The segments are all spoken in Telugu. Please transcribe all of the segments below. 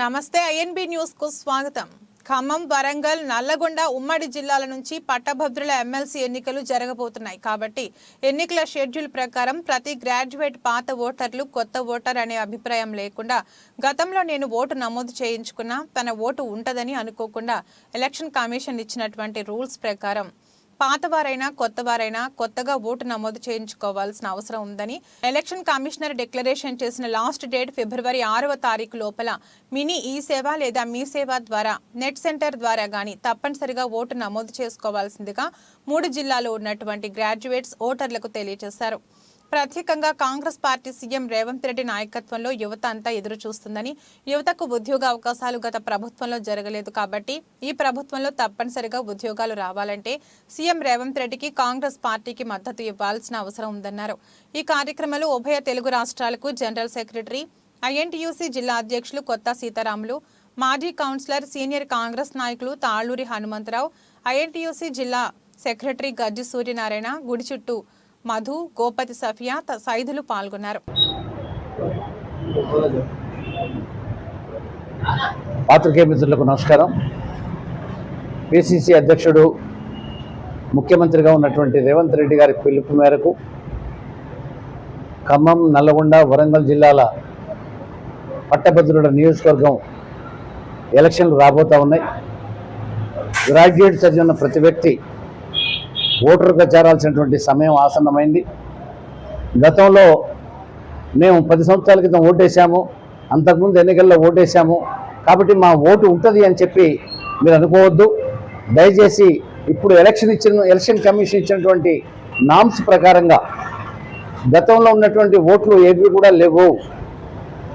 నమస్తే ఐఎన్బి న్యూస్కు స్వాగతం. ఖమ్మం వరంగల్ నల్లగొండ ఉమ్మడి జిల్లాల నుంచి పట్టభద్రుల ఎమ్మెల్సీ ఎన్నికలు జరగబోతున్నాయి. కాబట్టి ఎన్నికల షెడ్యూల్ ప్రకారం ప్రతి గ్రాడ్యుయేట్ పాత ఓటర్లు కొత్త ఓటర్ అనే అభిప్రాయం లేకుండా గతంలో నేను ఓటు నమోదు చేయించుకున్నా తన ఓటు ఉంటదని అనుకోకుండా ఎలక్షన్ కమిషన్ ఇచ్చినటువంటి రూల్స్ ప్రకారం పాతవారైనా కొత్తవారైనా కొత్తగా ఓటు నమోదు చేయించుకోవాల్సిన అవసరం ఉందని ఎలక్షన్ కమిషనర్ డిక్లరేషన్ చేసిన లాస్ట్ డేట్ ఫిబ్రవరి ఆరవ తారీఖు లోపల మినీ ఈ సేవ లేదా మీ సేవ ద్వారా నెట్ సెంటర్ ద్వారా గాని తప్పనిసరిగా ఓటు నమోదు చేసుకోవాల్సిందిగా మూడు జిల్లాలో ఉన్నటువంటి గ్రాడ్యుయేట్స్ ఓటర్లకు తెలియజేశారు. ప్రత్యేకంగా కాంగ్రెస్ పార్టీ సీఎం రేవంత్ రెడ్డి నాయకత్వంలో యువత అంతా ఎదురు చూస్తుందని యువతకు ఉద్యోగ అవకాశాలు గత ప్రభుత్వంలో జరగలేదు కాబట్టి ఈ ప్రభుత్వంలో తప్పనిసరిగా ఉద్యోగాలు రావాలంటే సీఎం రేవంత్ రెడ్డికి కాంగ్రెస్ పార్టీకి మద్దతు ఇవ్వాల్సిన అవసరం ఉందన్నారు. ఈ కార్యక్రమంలో ఉభయ తెలుగు రాష్ట్రాలకు జనరల్ సెక్రటరీ ఐఎన్టీయూసీ జిల్లా అధ్యక్షులు కొత్త సీతారాములు మాజీ కౌన్సిలర్ సీనియర్ కాంగ్రెస్ నాయకులు తాళూరి హనుమంతరావు ఐఎన్టీయూసీ జిల్లా సెక్రటరీ గజ్జి సూర్యనారాయణ గుడి చుట్టూ మధు గోపతి సఫియా త- సైదులు పాల్గొన్నారు. పాత్రికేయ మిత్రులకు నమస్కారం. పిసిసి అధ్యక్షుడు ముఖ్యమంత్రిగా ఉన్నటువంటి రేవంత్ రెడ్డి గారి పిలుపు మేరకు ఖమ్మం నల్లగొండ వరంగల్ జిల్లాల పట్టభద్రుల నియోజకవర్గం ఎలక్షన్లు రాబోతూ ఉన్నాయి. గ్రాడ్యుయేట్ చదివిన ప్రతి వ్యక్తి ఓటరుగా చేరాల్సినటువంటి సమయం ఆసన్నమైంది. గతంలో మేము పది సంవత్సరాల క్రితం ఓటేశాము. అంతకుముందు ఎన్నికల్లో ఓటేశాము. కాబట్టి మా ఓటు ఉంటుంది అని చెప్పి మీరు అనుకోవద్దు. దయచేసి ఇప్పుడు ఎలక్షన్ ఇచ్చిన ఎలక్షన్ కమిషన్ ఇచ్చినటువంటి నామ్స్ ప్రకారంగా గతంలో ఉన్నటువంటి ఓట్లు ఏవి కూడా లేవు.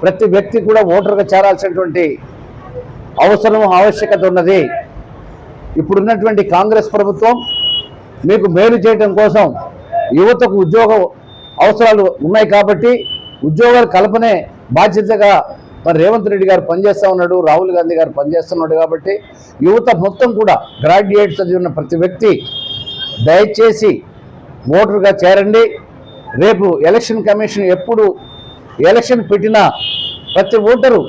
ప్రతి వ్యక్తి కూడా ఓటర్గా చేరాల్సినటువంటి అవసరం ఆవశ్యకత ఉన్నది. ఇప్పుడున్నటువంటి కాంగ్రెస్ ప్రభుత్వం మీకు మేలు చేయడం కోసం యువతకు ఉద్యోగ అవసరాలు ఉన్నాయి కాబట్టి ఉద్యోగాల కల్పనే బాధ్యతగా మరి రేవంత్ రెడ్డి గారు పనిచేస్తూ ఉన్నాడు రాహుల్ గాంధీ గారు పనిచేస్తున్నాడు కాబట్టి యువత మొత్తం కూడా గ్రాడ్యుయేట్ చదివిన ప్రతి వ్యక్తి దయచేసి ఓటర్గా చేరండి. రేపు ఎలక్షన్ కమిషన్ ఎప్పుడు ఎలక్షన్ పెట్టినా ప్రతి ఓటరు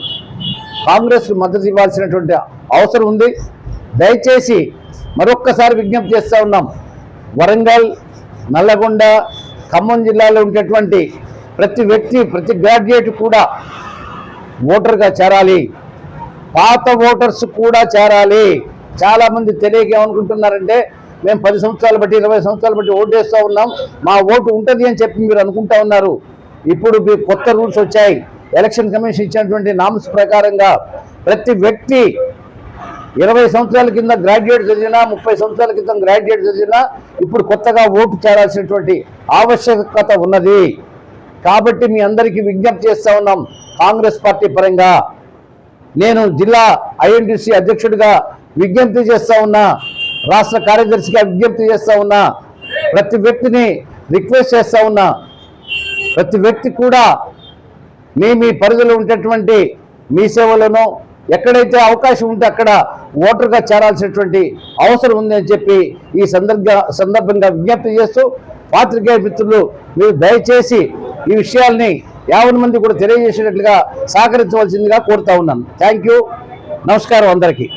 కాంగ్రెస్కు మద్దతు ఇవ్వాల్సినటువంటి అవసరం ఉంది. దయచేసి మరొక్కసారి విజ్ఞప్తి చేస్తూ ఉన్నాం. వరంగల్ నల్లగొండ ఖమ్మం జిల్లాలో ఉండేటువంటి ప్రతి వ్యక్తి ప్రతి గ్రాడ్యుయేట్ కూడా ఓటర్గా చేరాలి. పాత ఓటర్స్ కూడా చేరాలి. చాలామంది తెలియక ఏమనుకుంటున్నారంటే మేము పది సంవత్సరాలు బట్టి ఇరవై సంవత్సరాలు బట్టి ఓటు వేస్తూ ఉన్నాం మా ఓటు ఉంటుంది అని చెప్పి మీరు అనుకుంటా ఉన్నారు. ఇప్పుడు మీ కొత్త రూల్స్ వచ్చాయి. ఎలక్షన్ కమిషన్ ఇచ్చినటువంటి నామ్స్ ప్రకారంగా ప్రతి వ్యక్తి ఇరవై సంవత్సరాల కింద గ్రాడ్యుయేట్ చదివినా ముప్పై సంవత్సరాల క్రితం గ్రాడ్యుయేట్ చదివినా ఇప్పుడు కొత్తగా ఓటు చేరాల్సినటువంటి ఆవశ్యకత ఉన్నది. కాబట్టి మీ అందరికీ విజ్ఞప్తి చేస్తా ఉన్నాం కాంగ్రెస్ పార్టీ పరంగా. నేను జిల్లా ఐఎన్టీసీ అధ్యక్షుడిగా విజ్ఞప్తి చేస్తా ఉన్నా రాష్ట్ర కార్యదర్శిగా విజ్ఞప్తి చేస్తా ఉన్నా ప్రతి వ్యక్తిని రిక్వెస్ట్ చేస్తా ఉన్నా ప్రతి వ్యక్తి కూడా మీ మీ పరిధిలో ఉండేటువంటి మీ సేవలను ఎక్కడైతే అవకాశం ఉంటే అక్కడ ఓటర్గా చేరాల్సినటువంటి అవసరం ఉంది అని చెప్పి ఈ సందర్భ సందర్భంగా విజ్ఞప్తి చేస్తూ పాత్రికేయ మిత్రులు మీరు దయచేసి ఈ విషయాల్ని యాభై మంది కూడా తెలియజేసేటట్లుగా సహకరించవలసిందిగా కోరుతా ఉన్నాను. థ్యాంక్ యూ నమస్కారం అందరికీ.